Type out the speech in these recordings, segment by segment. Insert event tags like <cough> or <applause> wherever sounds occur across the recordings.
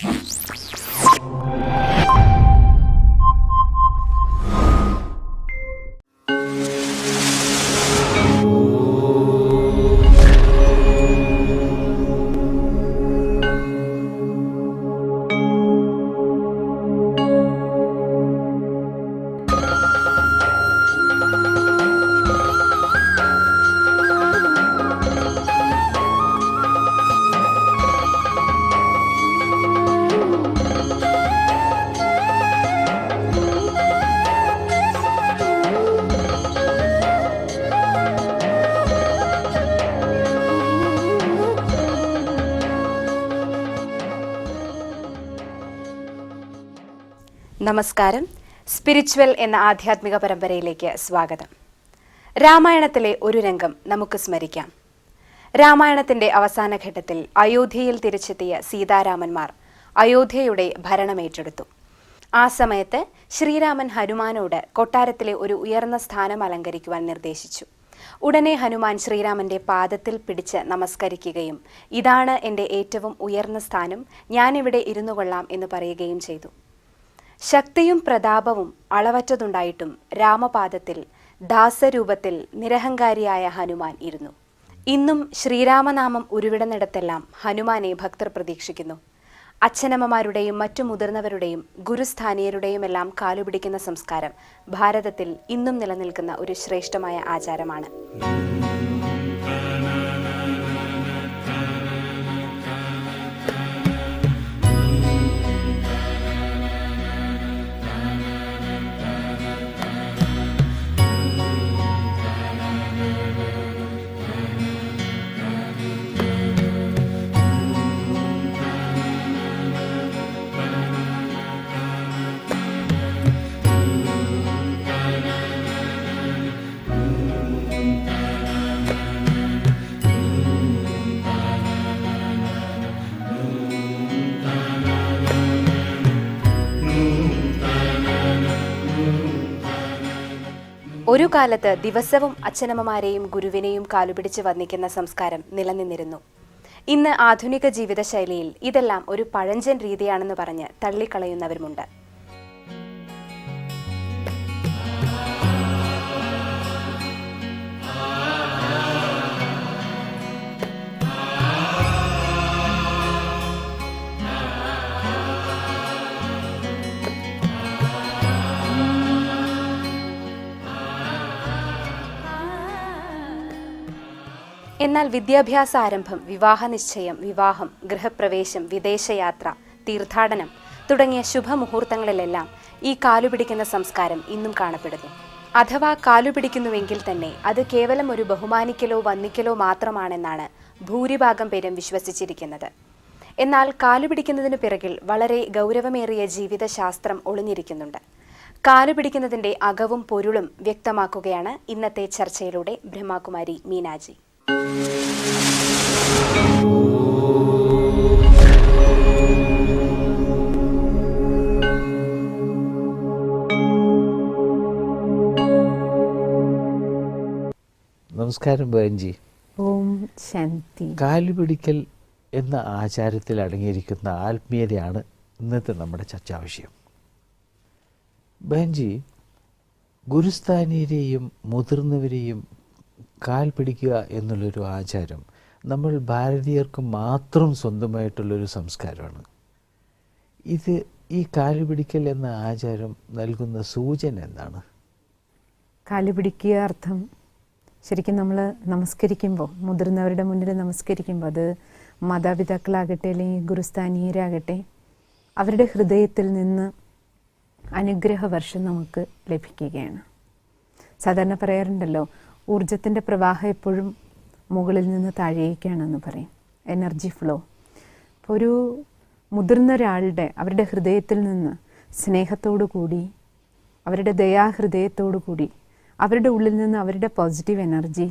Huh? <laughs> നമസ്കാരം. Spiritual എന്ന ആധ്യാത്മിക പരമ്പരയിലേക്ക് സ്വാഗതം. രാമായണത്തിലെ ഒരു രംഗം നമുക്ക് സ്മരിക്കാം. രാമായണത്തിന്റെ അവസാന ഘട്ടത്തിൽ അയോധ്യയിൽ തിരിച്ചെത്തിയ സീതാരാമന്മാർ അയോധ്യയുടെ ഭരണമേറ്റെടുത്തു ആ സമയത്ത് ശ്രീരാമൻ ഹനുമാനോട് കൊട്ടാരത്തിലെ ഒരു ഉയർന്ന സ്ഥാനം അലങ്കരിക്കുവാൻ നിർദ്ദേശിച്ചു. ഉടനെ ഹനുമാൻ ശ്രീരാമന്റെ പാദത്തിൽ പിടിച്ച് നമസ്കരിക്കുകയും ഇതാണ് എന്റെ ഏറ്റവും ഉയർന്ന സ്ഥാനം ഞാനിവിടെ ഇരുന്നു കൊള്ളാം എന്ന് പറയുകയും ചെയ്തു. ശക്തിയും പ്രതാപവും അളവറ്റതുണ്ടായിട്ടും രാമപാദത്തിൽ ദാസരൂപത്തിൽ നിരഹങ്കാരിയായ ഹനുമാൻ ഇരുന്നു. ഇന്നും ശ്രീരാമനാമം ഉരുവിടുന്നിടത്തെല്ലാം ഹനുമാനെ ഭക്തർ പ്രതീക്ഷിക്കുന്നു. അച്ഛനമ്മമാരുടെയും മറ്റു മുതിർന്നവരുടെയും ഗുരുസ്ഥാനീയരുടെയുമെല്ലാം കാലുപിടിക്കുന്ന സംസ്കാരം ഭാരതത്തിൽ ഇന്നും നിലനിൽക്കുന്ന ഒരു ശ്രേഷ്ഠമായ ആചാരമാണ്. ഒരു കാലത്ത് ദിവസവും അച്ഛനമ്മമാരെയും ഗുരുവിനെയും കാലുപിടിച്ച് വന്ദിക്കുന്ന സംസ്കാരം നിലനിന്നിരുന്നു. ഇന്ന് ആധുനിക ജീവിതശൈലിയിൽ ഇതെല്ലാം ഒരു പഴഞ്ചൻ രീതിയാണെന്ന് പറഞ്ഞ് തള്ളിക്കളയുന്നവരുമുണ്ട്. എന്നാൽ വിദ്യാഭ്യാസ ആരംഭം വിവാഹ നിശ്ചയം വിവാഹം ഗൃഹപ്രവേശം വിദേശയാത്ര തീർത്ഥാടനം തുടങ്ങിയ ശുഭമുഹൂർത്തങ്ങളിലെല്ലാം ഈ കാലുപിടിക്കുന്ന സംസ്കാരം ഇന്നും കാണപ്പെടുന്നു. അഥവാ കാലുപിടിക്കുന്നുവെങ്കിൽ തന്നെ അത് കേവലം ഒരു ബഹുമാനിക്കലോ വന്നിക്കലോ മാത്രമാണെന്നാണ് ഭൂരിഭാഗം പേരും വിശ്വസിച്ചിരിക്കുന്നത്. എന്നാൽ കാലുപിടിക്കുന്നതിന് പിറകിൽ വളരെ ഗൗരവമേറിയ ജീവിതശാസ്ത്രം ഒളിഞ്ഞിരിക്കുന്നുണ്ട്. കാലുപിടിക്കുന്നതിന്റെ അകവും പൊരുളും വ്യക്തമാക്കുകയാണ് ഇന്നത്തെ ചർച്ചയിലൂടെ ബ്രഹ്മാകുമാരി മീനാജി. നമസ്കാരം ബേൻജി ഓം ശാന്തി. കാലുപിടിക്കൽ എന്ന ആചാരത്തിൽ അടങ്ങിയിരിക്കുന്ന ആത്മീയതയാണ് ഇന്നത്തെ നമ്മുടെ ചർച്ചാ ബേൻജി ഗുരുസ്ഥാനീയരെയും മുതിർന്നവരെയും കാൽ പിടിക്കുക എന്നുള്ളൊരു ആചാരം നമ്മൾ ഭാരതീയർക്ക് മാത്രം സ്വന്തമായിട്ടുള്ളൊരു സംസ്കാരമാണ്. ഇത് ഈ കാലുപിടിക്കൽ എന്ന ആചാരം നൽകുന്ന സൂചന എന്താണ്? കാൽ പിടിക്കുക അർത്ഥം ശരിക്കും നമ്മൾ നമസ്കരിക്കുമ്പോൾ മുതിർന്നവരുടെ മുന്നിൽ നമസ്കരിക്കുമ്പോൾ അത് മാതാപിതാക്കളാകട്ടെ അല്ലെങ്കിൽ ഗുരുസ്ഥാനീയരാകട്ടെ അവരുടെ ഹൃദയത്തിൽ നിന്ന് അനുഗ്രഹ വർഷം നമുക്ക് ലഭിക്കുകയാണ്. സാധാരണ പറയാറുണ്ടല്ലോ ഊർജത്തിന്റെ പ്രവാഹം എപ്പോഴും മുകളിൽ നിന്ന് താഴേക്കാണെന്ന് പറയും. എനർജി ഫ്ലോ അപ്പോൾ ഒരു മുതിർന്ന ഒരാളുടെ അവരുടെ ഹൃദയത്തിൽ നിന്ന് സ്നേഹത്തോടു കൂടി അവരുടെ ദയാഹൃദയത്തോടു കൂടി അവരുടെ ഉള്ളിൽ നിന്ന് അവരുടെ പോസിറ്റീവ് എനർജി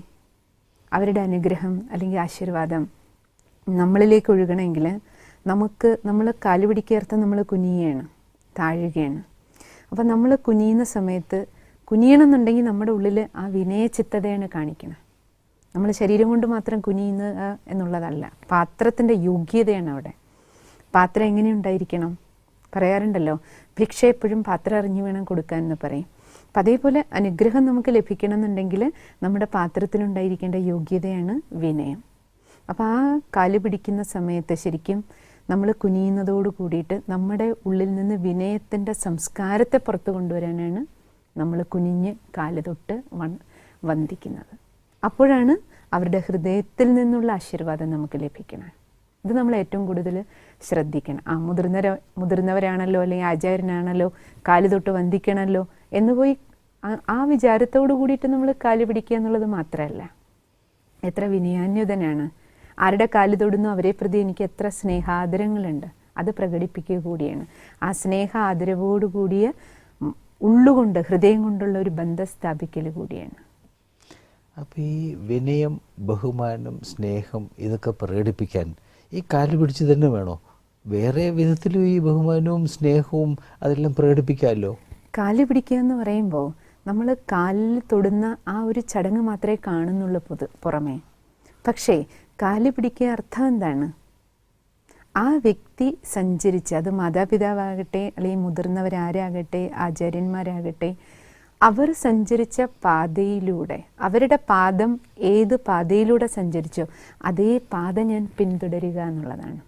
അവരുടെ അനുഗ്രഹം അല്ലെങ്കിൽ ആശീർവാദം നമ്മളിലേക്ക് ഒഴുകണമെങ്കിൽ നമുക്ക് നമ്മൾ കാലുപിടിക്കേർത്ത് നമ്മൾ കുനിയാണ് താഴുകയാണ്. അപ്പോൾ നമ്മൾ കുനിയുന്ന സമയത്ത് കുനിയണമെന്നുണ്ടെങ്കിൽ നമ്മുടെ ഉള്ളിൽ ആ വിനയചിത്തതയാണ് കാണിക്കണം നമ്മൾ ശരീരം കൊണ്ട് മാത്രം കുനിയുന്നത് എന്നുള്ളതല്ല പാത്രത്തിന്റെ യോഗ്യതയാണ് അവിടെ. പാത്രം എങ്ങനെ ഉണ്ടായിരിക്കണം? പറയാറുണ്ടല്ലോ ഭിക്ഷ എപ്പോഴും പാത്രം അറിഞ്ഞു വേണം കൊടുക്കാൻ എന്ന് പറയും. അപ്പം അതേപോലെ അനുഗ്രഹം നമുക്ക് ലഭിക്കണമെന്നുണ്ടെങ്കിൽ നമ്മുടെ പാത്രത്തിലുണ്ടായിരിക്കേണ്ട യോഗ്യതയാണ് വിനയം. അപ്പോൾ ആ കാൽ പിടിക്കുന്ന സമയത്ത് ശരിക്കും നമ്മൾ കുനിയുന്നതോട് കൂടിയിട്ട് നമ്മുടെ ഉള്ളിൽ നിന്ന് വിനയത്തിന്റെ സംസ്കാരത്തെ പുറത്തു കൊണ്ടുവരാനാണ് നമ്മൾ കുനിഞ്ഞ് കാൽ തൊട്ട് വൺ വന്ദിക്കുന്നത്. അപ്പോഴാണ് അവരുടെ ഹൃദയത്തിൽ നിന്നുള്ള ആശീർവാദം നമുക്ക് ലഭിക്കണം ഇത് നമ്മൾ ഏറ്റവും കൂടുതൽ ശ്രദ്ധിക്കണം. ആ മുതിർന്നവര മുതിർന്നവരാണല്ലോ അല്ലെങ്കിൽ ആചാര്യനാണല്ലോ കാൽ തൊട്ട് വന്ദിക്കണമല്ലോ എന്ന് പോയി ആ- വിചാരത്തോട് കൂടിയിട്ട് നമ്മൾ കാൽ പിടിക്കുക എന്നുള്ളത് മാത്രമല്ല. എത്ര വിനയാന്യുതനാണ്. ആരുടെ കാൽ തൊടുന്നു അവരെ പ്രതി എനിക്ക് എത്ര സ്നേഹാദരങ്ങളുണ്ട്. അത് പ്രകടിപ്പിക്കുക കൂടിയാണ്. ആ സ്നേഹ ആദരവോടുകൂടിയ ഉള്ളുകൊണ്ട് ഹൃദയം കൊണ്ടുള്ള ഒരു ബന്ധം സ്ഥാപിക്കൽ കൂടിയാണ്. അപ്പോൾ ഈ വിനയം ബഹുമാനം സ്നേഹം ഇതൊക്കെ പ്രകടിപ്പിക്കാൻ ഈ കാൽ പിടിച്ച് തന്നെ വേണോ? വേറെ വിധത്തിലും ഈ ബഹുമാനവും സ്നേഹവും അതെല്ലാം പ്രകടിപ്പിക്കാമല്ലോ? കാൽ പിടിക്കുക എന്ന് പറയുമ്പോൾ നമ്മൾ കാലിൽ തൊടുന്ന ആ ഒരു ചടങ്ങ് മാത്രമേ കാണുന്നുള്ളൂ പൊതു പുറമേ. പക്ഷേ കാൽ പിടിക്കുക അർത്ഥം എന്താണ്? ആ വ്യക്തി സഞ്ചരിച്ച് അത് മാതാപിതാവാകട്ടെ അല്ലെങ്കിൽ മുതിർന്നവരാരാകട്ടെ ആചാര്യന്മാരാകട്ടെ അവർ സഞ്ചരിച്ച പാതയിലൂടെ അവരുടെ പാദം ഏത് പാതയിലൂടെ സഞ്ചരിച്ചോ അതേ പാത ഞാൻ പിന്തുടരുക എന്നുള്ളതാണ്.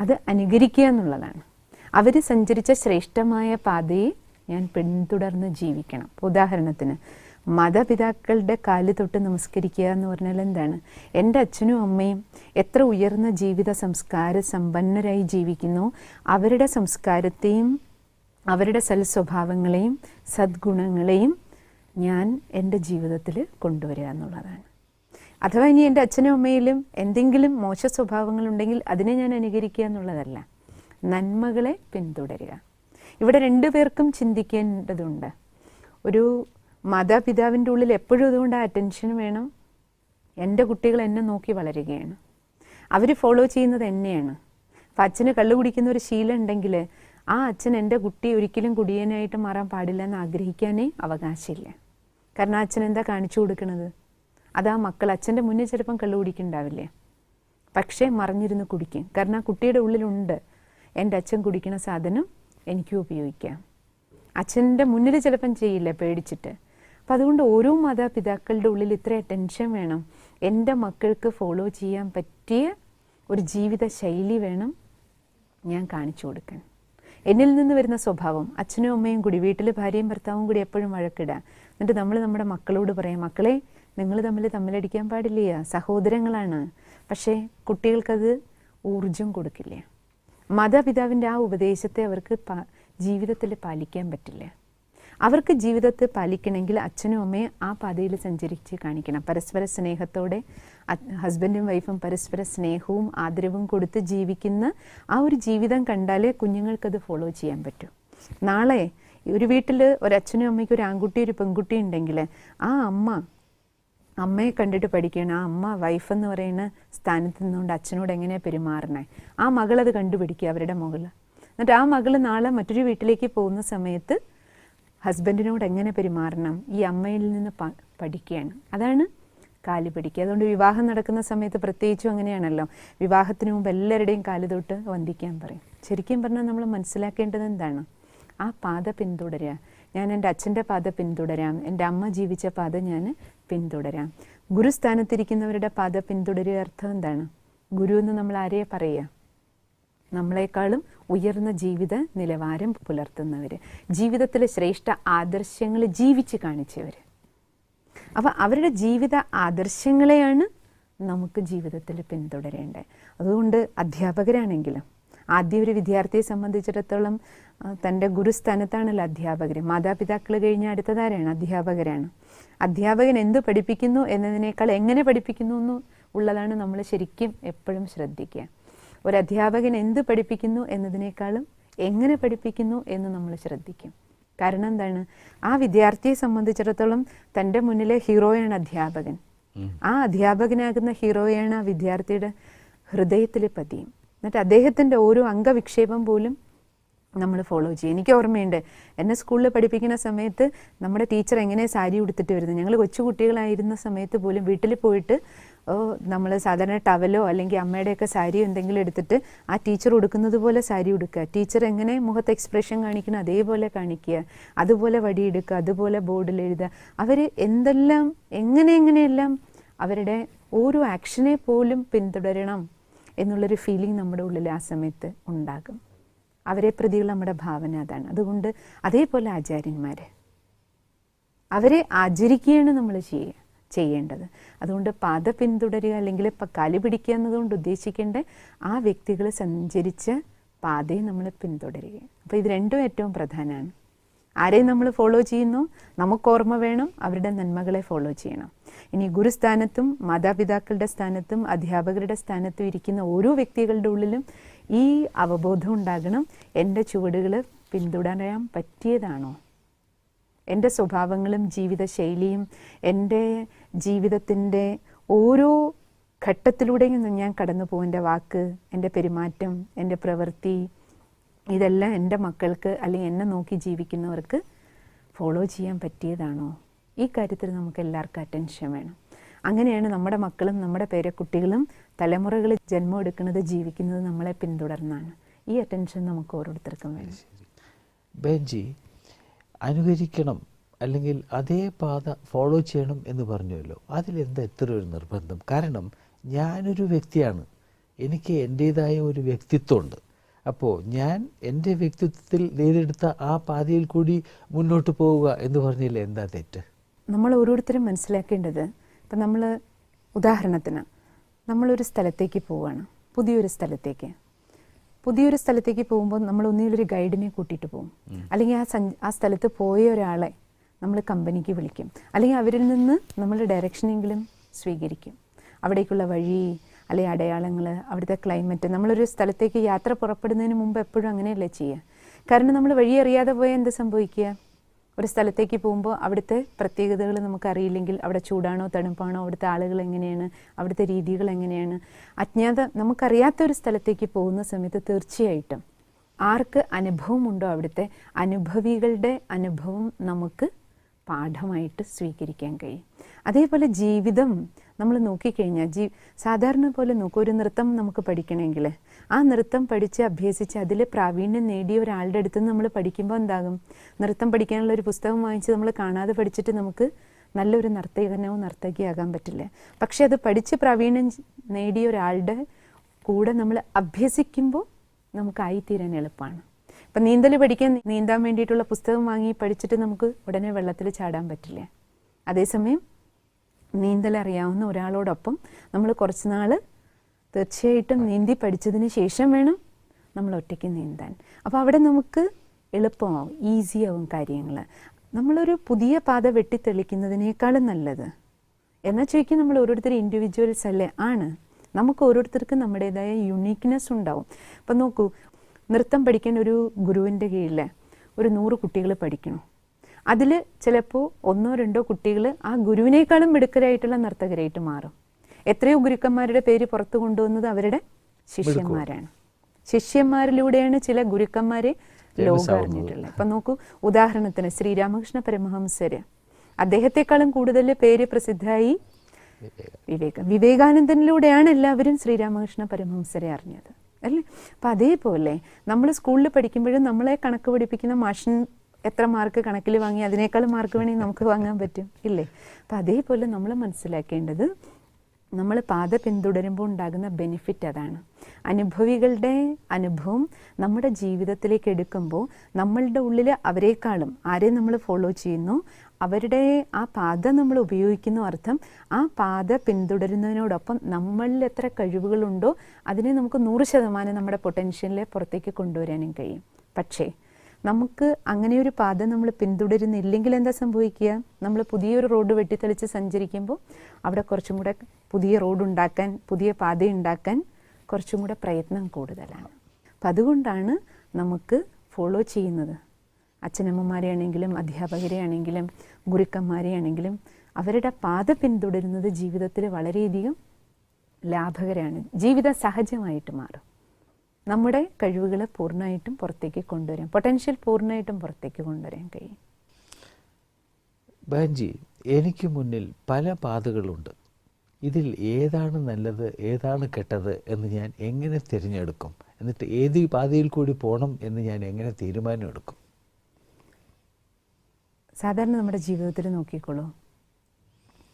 അത് അനുകരിക്കുക എന്നുള്ളതാണ്. അവർ സഞ്ചരിച്ച ശ്രേഷ്ഠമായ പാതയെ ഞാൻ പിന്തുടർന്ന് ജീവിക്കണം. ഉദാഹരണത്തിന് മാതാപിതാക്കളുടെ കാൽ തൊട്ട് നമസ്കരിക്കുക എന്ന് പറഞ്ഞാൽ എന്താണ്? എന്റെ അച്ഛനും അമ്മയും എത്ര ഉയർന്ന ജീവിത സംസ്കാര സമ്പന്നരായി ജീവിക്കുന്നു. അവരുടെ സംസ്കാരത്തെയും അവരുടെ സൽസ്വഭാവങ്ങളെയും സദ്ഗുണങ്ങളെയും ഞാൻ എന്റെ ജീവിതത്തിൽ കൊണ്ടുവരിക എന്നുള്ളതാണ്. അഥവാ ഇനി എന്റെ അച്ഛനും അമ്മയിലും എന്തെങ്കിലും മോശ സ്വഭാവങ്ങളുണ്ടെങ്കിൽ അതിനെ ഞാൻ അനുകരിക്കുക എന്നുള്ളതല്ല. നന്മകളെ പിന്തുടരുക. ഇവിടെ രണ്ടു പേർക്കും ചിന്തിക്കേണ്ടതുണ്ട്. ഒരു മാതാപിതാവിന്റെ ഉള്ളിൽ എപ്പോഴും അതുകൊണ്ട് അറ്റൻഷൻ വേണം. എന്റെ കുട്ടികൾ എന്നെ നോക്കി വളരുകയാണ്. അവർ ഫോളോ ചെയ്യുന്നത് എന്നെയാണ്. അപ്പം അച്ഛന് കള്ളു കുടിക്കുന്ന ഒരു ശീലം ഉണ്ടെങ്കിൽ ആ അച്ഛൻ എന്റെ കുട്ടി ഒരിക്കലും കുടിയനായിട്ട് മാറാൻ പാടില്ല എന്ന് ആഗ്രഹിക്കാനേ അവകാശമില്ല. കാരണം അച്ഛൻ എന്താ കാണിച്ചു കൊടുക്കുന്നത് അതാ മക്കൾ അച്ഛന്റെ മുന്നേ ചിലപ്പം കള്ളു കുടിക്കുന്നുണ്ടാവില്ലേ പക്ഷേ മറിഞ്ഞിരുന്ന് കുടിക്കും. കാരണം ആ കുട്ടിയുടെ ഉള്ളിലുണ്ട്. എന്റെ അച്ഛൻ കുടിക്കുന്ന സാധനം എനിക്കും ഉപയോഗിക്കാം. അച്ഛന്റെ മുന്നിൽ ചിലപ്പം ചെയ്യില്ല പേടിച്ചിട്ട്. അപ്പം അതുകൊണ്ട് ഓരോ മാതാപിതാക്കളുടെ ഉള്ളിൽ ഇത്ര ടെൻഷൻ വേണം. എന്റെ മക്കൾക്ക് ഫോളോ ചെയ്യാൻ പറ്റിയ ഒരു ജീവിത ശൈലി വേണം ഞാൻ കാണിച്ചു കൊടുക്കാൻ. എന്നിൽ നിന്ന് വരുന്ന സ്വഭാവം അച്ഛനും അമ്മയും കൂടി വീട്ടിൽ ഭാര്യയും ഭർത്താവും കൂടി എപ്പോഴും വഴക്കിടുക എന്നിട്ട് നമ്മൾ നമ്മുടെ മക്കളോട് പറയാം മക്കളെ നിങ്ങൾ തമ്മിൽ തമ്മിലടിക്കാൻ പാടില്ല? സഹോദരങ്ങളാണ്. പക്ഷേ കുട്ടികൾക്കത് ഊർജം കൊടുക്കില്ല. മാതാപിതാവിന്റെ ആ ഉപദേശത്തെ അവർക്ക് ജീവിതത്തിൽ പാലിക്കാൻ പറ്റില്ല. അവർക്ക് ജീവിതത്തെ പാലിക്കണമെങ്കിൽ അച്ഛനും അമ്മയും ആ പാതയിൽ സഞ്ചരിച്ച് കാണിക്കണം. പരസ്പര സ്നേഹത്തോടെ ഹസ്ബൻഡും വൈഫും പരസ്പര സ്നേഹവും ആദരവും കൊടുത്ത് ജീവിക്കുന്ന ആ ഒരു ജീവിതം കണ്ടാലേ കുഞ്ഞുങ്ങൾക്കത് ഫോളോ ചെയ്യാൻ പറ്റൂ. നാളെ ഒരു വീട്ടിൽ ഒരു അച്ഛനും അമ്മയ്ക്കും ഒരു ആൺകുട്ടി ഒരു പെൺകുട്ടി ഉണ്ടെങ്കിൽ ആ അമ്മ അമ്മയെ കണ്ടിട്ട് പഠിക്കണം ആ അമ്മ വൈഫ് എന്ന് പറയുന്ന സ്ഥാനത്ത് നിന്നുകൊണ്ട് അച്ഛനോട് എങ്ങനെയാണ് പെരുമാറണേ ആ മകളത് കണ്ടുപിടിക്കുക അവരുടെ മകൾ എന്നിട്ട് ആ മകൾ നാളെ മറ്റൊരു വീട്ടിലേക്ക് പോകുന്ന സമയത്ത് ഹസ്ബൻഡിനോട് എങ്ങനെ പെരുമാറണം? ഈ അമ്മയിൽ നിന്ന് പഠിക്കുകയാണ്. അതാണ് കാൽ പിടിക്കുക. അതുകൊണ്ട് വിവാഹം നടക്കുന്ന സമയത്ത് പ്രത്യേകിച്ചും അങ്ങനെയാണല്ലോ. വിവാഹത്തിന് മുമ്പ് എല്ലാവരുടെയും കാൽ തൊട്ട് വന്ദിക്കാൻ പറയും. ശരിക്കും പറഞ്ഞാൽ നമ്മൾ മനസ്സിലാക്കേണ്ടത് എന്താണ്? ആ പാത പിന്തുടരുക. ഞാൻ എന്റെ അച്ഛന്റെ പാത പിന്തുടരാം. എന്റെ അമ്മ ജീവിച്ച പാത ഞാൻ പിന്തുടരാം. ഗുരുസ്ഥാനത്തിരിക്കുന്നവരുടെ പാത പിന്തുടരുക അർത്ഥം എന്താണ്? ഗുരു എന്ന് നമ്മൾ ആരെയെ പറയുക? നമ്മളെക്കാളും ഉയർന്ന ജീവിത നിലവാരം പുലർത്തുന്നവർ ജീവിതത്തിലെ ശ്രേഷ്ഠ ആദർശങ്ങൾ ജീവിച്ച് കാണിച്ചവർ അപ്പം അവരുടെ ജീവിത ആദർശങ്ങളെയാണ് നമുക്ക് ജീവിതത്തിൽ പിന്തുടരേണ്ടത്. അതുകൊണ്ട് അധ്യാപകരാണെങ്കിലും ആദ്യ ഒരു വിദ്യാർത്ഥിയെ സംബന്ധിച്ചിടത്തോളം തന്റെ ഗുരുസ്ഥാനത്താണല്ലോ അധ്യാപകർ മാതാപിതാക്കൾ കഴിഞ്ഞ അടുത്തതാരാണ്? അധ്യാപകരാണ്. അധ്യാപകൻ എന്ത് പഠിപ്പിക്കുന്നു എന്നതിനേക്കാൾ എങ്ങനെ പഠിപ്പിക്കുന്നു എന്ന് ഉള്ളതാണ് നമ്മൾ ശരിക്കും എപ്പോഴും ശ്രദ്ധിക്കുക. ഒരു അധ്യാപകൻ എന്ത് പഠിപ്പിക്കുന്നു എന്നതിനേക്കാളും എങ്ങനെ പഠിപ്പിക്കുന്നു എന്ന് നമ്മൾ ശ്രദ്ധിക്കും. കാരണം എന്താണ്? ആ വിദ്യാർത്ഥിയെ സംബന്ധിച്ചിടത്തോളം തന്റെ മുന്നിലെ ഹീറോയാണ് അധ്യാപകൻ. ആ അധ്യാപകനാകുന്ന ഹീറോയാണ് ആ വിദ്യാർത്ഥിയുടെ ഹൃദയത്തിലെ പതിയും. എന്നിട്ട് അദ്ദേഹത്തിന്റെ ഓരോ അംഗവിക്ഷേപം പോലും നമ്മൾ ഫോളോ ചെയ്യും. എനിക്ക് ഓർമ്മയുണ്ട് എന്നെ സ്കൂളിൽ പഠിപ്പിക്കുന്ന സമയത്ത് നമ്മുടെ ടീച്ചർ എങ്ങനെ സാരി ഉടുത്തിട്ട് വരുന്നത്? ഞങ്ങൾ കൊച്ചുകുട്ടികളായിരുന്ന സമയത്ത് പോലും വീട്ടിൽ പോയിട്ട് നമ്മൾ സാധാരണ ടവലോ അല്ലെങ്കിൽ അമ്മയുടെയൊക്കെ സാരിയോ എന്തെങ്കിലും എടുത്തിട്ട് ആ ടീച്ചർ ഉടുക്കുന്നത് പോലെ സാരി ഉടുക്കുക. ടീച്ചർ എങ്ങനെ മുഖത്ത് എക്സ്പ്രഷൻ കാണിക്കണം അതേപോലെ കാണിക്കുക. അതുപോലെ വടിയെടുക്കുക അതുപോലെ ബോർഡിൽ എഴുതുക. അവർ എന്തെല്ലാം എങ്ങനെ എങ്ങനെയെല്ലാം അവരുടെ ഓരോ ആക്ഷനെ പോലും പിന്തുടരണം എന്നുള്ളൊരു ഫീലിംഗ് നമ്മുടെ ഉള്ളിൽ ആ സമയത്ത് ഉണ്ടാകും. അവരെ പ്രതിയുള്ള നമ്മുടെ ഭാവന അതാണ്. അതുകൊണ്ട് അതേപോലെ ആചാര്യന്മാർ അവരെ ആചരിക്കുകയാണ് നമ്മൾ ചെയ്യുക ചെയ്യേണ്ടത്. അതുകൊണ്ട് പാത പിന്തുടരുക അല്ലെങ്കിൽ ഇപ്പം കലി പിടിക്കുക എന്നതുകൊണ്ട് ഉദ്ദേശിക്കേണ്ട ആ വ്യക്തികൾ സഞ്ചരിച്ച പാതയെ നമ്മൾ പിന്തുടരുക. അപ്പോൾ ഇത് രണ്ടും ഏറ്റവും പ്രധാനമാണ്. ആരെയും നമ്മൾ ഫോളോ ചെയ്യുന്നു? നമുക്ക് ഓർമ്മ വേണം അവരുടെ നന്മകളെ ഫോളോ ചെയ്യണം. ഇനി ഗുരുസ്ഥാനത്തും മാതാപിതാക്കളുടെ സ്ഥാനത്തും അധ്യാപകരുടെ സ്ഥാനത്തും ഇരിക്കുന്ന ഓരോ വ്യക്തികളുടെ ഉള്ളിലും ഈ അവബോധം ഉണ്ടാകണം. എന്റെ ചുവടുകൾ പിന്തുടരാൻ പറ്റിയതാണോ? എന്റെ സ്വഭാവങ്ങളും ജീവിതശൈലിയും എന്റെ ജീവിതത്തിന്റെ ഓരോ ഘട്ടത്തിലൂടെയും ഞാൻ കടന്നു പോകും വാക്ക് എന്റെ പെരുമാറ്റം എന്റെ പ്രവൃത്തി ഇതെല്ലാം എന്റെ മക്കൾക്ക് അല്ലെങ്കിൽ എന്നെ നോക്കി ജീവിക്കുന്നവർക്ക് ഫോളോ ചെയ്യാൻ പറ്റിയതാണോ? ഈ കാര്യത്തിൽ നമുക്ക് എല്ലാവർക്കും അറ്റൻഷൻ വേണം. അങ്ങനെയാണ് നമ്മുടെ മക്കളും നമ്മുടെ പേരക്കുട്ടികളും തലമുറകൾ ജന്മം എടുക്കുന്നത് ജീവിക്കുന്നത് നമ്മളെ പിന്തുടർന്നാണ്. ഈ അറ്റൻഷൻ നമുക്ക് ഓരോരുത്തർക്കും വേണം. ബെഞ്ചി അനുകരിക്കണം അല്ലെങ്കിൽ അതേ പാത ഫോളോ ചെയ്യണം എന്ന് പറഞ്ഞുവല്ലോ. അതിലെന്താ എത്ര ഒരു നിർബന്ധം? കാരണം ഞാനൊരു വ്യക്തിയാണ്. എനിക്ക് എന്റേതായ ഒരു വ്യക്തിത്വമുണ്ട്. അപ്പോൾ ഞാൻ എന്റെ വ്യക്തിത്വത്തിൽ നേരിടുത്ത ആ പാതയിൽ കൂടി മുന്നോട്ട് പോവുക എന്ന് പറഞ്ഞാൽ എന്താ തെറ്റ്? നമ്മൾ ഓരോരുത്തരും മനസ്സിലാക്കേണ്ടത് ഇപ്പം നമ്മൾ ഉദാഹരണത്തിന് നമ്മളൊരു സ്ഥലത്തേക്ക് പോവുകയാണ് പുതിയൊരു സ്ഥലത്തേക്ക്. പുതിയൊരു സ്ഥലത്തേക്ക് പോകുമ്പോൾ നമ്മൾ ഒന്നിലൊരു ഗൈഡിനെ കൂട്ടിയിട്ട് പോകും. അല്ലെങ്കിൽ ആ സഞ്ച ആ സ്ഥലത്ത് പോയ ഒരാളെ നമ്മൾ കമ്പനിക്ക് വിളിക്കും. അല്ലെങ്കിൽ അവരിൽ നിന്ന് നമ്മൾ ഡയറക്ഷനെങ്കിലും സ്വീകരിക്കും. അവിടേക്കുള്ള വഴി അല്ലെങ്കിൽ അടയാളങ്ങൾ അവിടുത്തെ ക്ലൈമറ്റ് നമ്മളൊരു സ്ഥലത്തേക്ക് യാത്ര പുറപ്പെടുന്നതിന് മുമ്പ് എപ്പോഴും അങ്ങനെയല്ലേ ചെയ്യുക? കാരണം നമ്മൾ വഴി അറിയാതെ പോയാൽ എന്ത് സംഭവിക്കുക? ഒരു സ്ഥലത്തേക്ക് പോകുമ്പോൾ അവിടുത്തെ പ്രത്യേകതകൾ നമുക്കറിയില്ലെങ്കിൽ അവിടെ ചൂടാണോ തണുപ്പാണോ അവിടുത്തെ ആളുകൾ എങ്ങനെയാണ് അവിടുത്തെ രീതികൾ എങ്ങനെയാണ്. അജ്ഞാത നമുക്കറിയാത്ത ഒരു സ്ഥലത്തേക്ക് പോകുന്ന സമയത്ത് തീർച്ചയായിട്ടും ആർക്ക് അനുഭവമുണ്ടോ അവിടുത്തെ അനുഭവികളുടെ അനുഭവം നമുക്ക് പാഠമായിട്ട് സ്വീകരിക്കാൻ കഴിയും. അതേപോലെ ജീവിതം നമ്മൾ നോക്കിക്കഴിഞ്ഞാൽ ജീ സാധാരണ പോലെ നോക്കും ഒരു നൃത്തം നമുക്ക് പഠിക്കണമെങ്കിൽ. ആ നൃത്തം പഠിച്ച് അഭ്യസിച്ച് അതിൽ പ്രാവീണ്യം നേടിയ ഒരാളുടെ അടുത്ത് നിന്ന് നമ്മൾ പഠിക്കുമ്പോൾ എന്താകും? നൃത്തം പഠിക്കാനുള്ള ഒരു പുസ്തകം വാങ്ങിച്ച് നമ്മൾ കാണാതെ പഠിച്ചിട്ട് നമുക്ക് നല്ലൊരു നർത്തകനോ നർത്തകിയാകാൻ പറ്റില്ല. പക്ഷെ അത് പഠിച്ച് പ്രാവീണ്യം നേടിയ ഒരാളുടെ കൂടെ നമ്മൾ അഭ്യസിക്കുമ്പോൾ നമുക്കായിത്തീരാൻ എളുപ്പമാണ്. ഇപ്പം നീന്തൽ പഠിക്കാൻ നീന്താൻ വേണ്ടിയിട്ടുള്ള പുസ്തകം വാങ്ങി പഠിച്ചിട്ട് നമുക്ക് ഉടനെ വെള്ളത്തിൽ ചാടാൻ പറ്റില്ല. അതേസമയം നീന്തൽ അറിയാവുന്ന ഒരാളോടൊപ്പം നമ്മൾ കുറച്ച് നാൾ തീർച്ചയായിട്ടും നീന്തി പഠിച്ചതിന് ശേഷം വേണം നമ്മൾ ഒറ്റയ്ക്ക് നീന്താൻ. അപ്പോൾ അവിടെ നമുക്ക് എളുപ്പമാവും ഈസിയാവും കാര്യങ്ങൾ. നമ്മളൊരു പുതിയ പാത വെട്ടിത്തെളിക്കുന്നതിനേക്കാളും നല്ലത്. എന്നാൽ ചോദിക്കും നമ്മൾ ഓരോരുത്തർ ഇൻഡിവിജ്വൽസ് അല്ലേ? ആണ്. നമുക്ക് ഓരോരുത്തർക്കും നമ്മുടേതായ യുണീക്ക്നെസ് ഉണ്ടാവും. അപ്പം നോക്കൂ നൃത്തം പഠിക്കാൻ ഒരു ഗുരുവിന്റെ കീഴിൽ ഒരു നൂറ് കുട്ടികൾ പഠിക്കണം. അതിൽ ചിലപ്പോൾ ഒന്നോ രണ്ടോ കുട്ടികൾ ആ ഗുരുവിനേക്കാളും മിടുക്കരായിട്ടുള്ള നർത്തകരായിട്ട് മാറും. എത്രയോ ഗുരുക്കന്മാരുടെ പേര് പുറത്തു കൊണ്ടുവന്നത് അവരുടെ ശിഷ്യന്മാരാണ്. ശിഷ്യന്മാരിലൂടെയാണ് ചില ഗുരുക്കന്മാരെ ലോകം അറിഞ്ഞിട്ടുള്ളത്. ഇപ്പം നോക്കൂ ഉദാഹരണത്തിന് ശ്രീരാമകൃഷ്ണ പരമഹംസര്. അദ്ദേഹത്തെക്കാളും കൂടുതൽ പേര് പ്രസിദ്ധമായി വിവേകം വിവേകാനന്ദനിലൂടെയാണ് എല്ലാവരും ശ്രീരാമകൃഷ്ണ പരമഹംസരെ അറിഞ്ഞത്. അല്ലേ? അപ്പം അതേപോലെ നമ്മൾ സ്കൂളിൽ പഠിക്കുമ്പോഴും നമ്മളെ കണക്ക് പഠിപ്പിക്കുന്ന മാഷൻ എത്ര മാർക്ക് കണക്കിൽ വാങ്ങി അതിനേക്കാൾ മാർക്ക് വേണമെങ്കിൽ നമുക്ക് വാങ്ങാൻ പറ്റും. ഇല്ലേ? അപ്പം അതേപോലെ നമ്മൾ മനസ്സിലാക്കേണ്ടത് നമ്മൾ പാത പിന്തുടരുമ്പോൾ ഉണ്ടാകുന്ന ബെനിഫിറ്റ് അതാണ്. അനുഭവികളുടെ അനുഭവം നമ്മുടെ ജീവിതത്തിലേക്ക് എടുക്കുമ്പോൾ നമ്മളുടെ ഉള്ളിൽ അവരെക്കാളും ആരെ നമ്മൾ ഫോളോ ചെയ്യുന്നു അവരുടെ ആ പാത നമ്മൾ ഉപയോഗിക്കുന്ന അർത്ഥം ആ പാത പിന്തുടരുന്നതിനോടൊപ്പം നമ്മളിൽ എത്ര കഴിവുകളുണ്ടോ അതിനെ നമുക്ക് നൂറ് ശതമാനം നമ്മുടെ പൊട്ടൻഷ്യലിലെ പുറത്തേക്ക് കൊണ്ടുവരാനും കഴിയും. പക്ഷേ നമുക്ക് അങ്ങനെ ഒരു പാത നമ്മൾ പിന്തുടരുന്നില്ലെങ്കിൽ എന്താ സംഭവിക്കുക? നമ്മൾ പുതിയൊരു റോഡ് വെട്ടിത്തെളിച്ച് സഞ്ചരിക്കുമ്പോൾ അവിടെ കുറച്ചും കൂടെ പുതിയ റോഡ് ഉണ്ടാക്കാൻ പുതിയ പാത ഉണ്ടാക്കാൻ കുറച്ചും കൂടെ പ്രയത്നം കൂടുതലാണ്. അപ്പം അതുകൊണ്ടാണ് നമുക്ക് ഫോളോ ചെയ്യുന്നത്. അച്ഛനമ്മമാരെ ആണെങ്കിലും അധ്യാപകരെ ആണെങ്കിലും ഗുരുക്കന്മാരെ ആണെങ്കിലും അവരുടെ പാത പിന്തുടരുന്നത് ജീവിതത്തിൽ വളരെയധികം ലാഭകരമാണ്. ജീവിതം സഹജമായിട്ട് മാറും. നമ്മുടെ കഴിവുകൾ പൂർണമായിട്ടും പുറത്തേക്ക് കൊണ്ടുവരാൻ പൊട്ടൻഷ്യൽ പൂർണമായിട്ടും പുറത്തേക്ക് കൊണ്ടുവരാൻ കഴിയും. ബാൻജി എനിക്ക് മുന്നിൽ പല പാതകളുണ്ട്. ഇതിൽ ഏതാണ് നല്ലത് ഏതാണ് കെട്ടത് എന്ന് ഞാൻ എങ്ങനെ തിരഞ്ഞെടുക്കും? എന്നിട്ട് ഏത് പാതയിൽ കൂടി പോകണം എന്ന് ഞാൻ എങ്ങനെ തീരുമാനമെടുക്കും? സാധാരണ നമ്മുടെ ജീവിതത്തിൽ നോക്കിക്കോളൂ.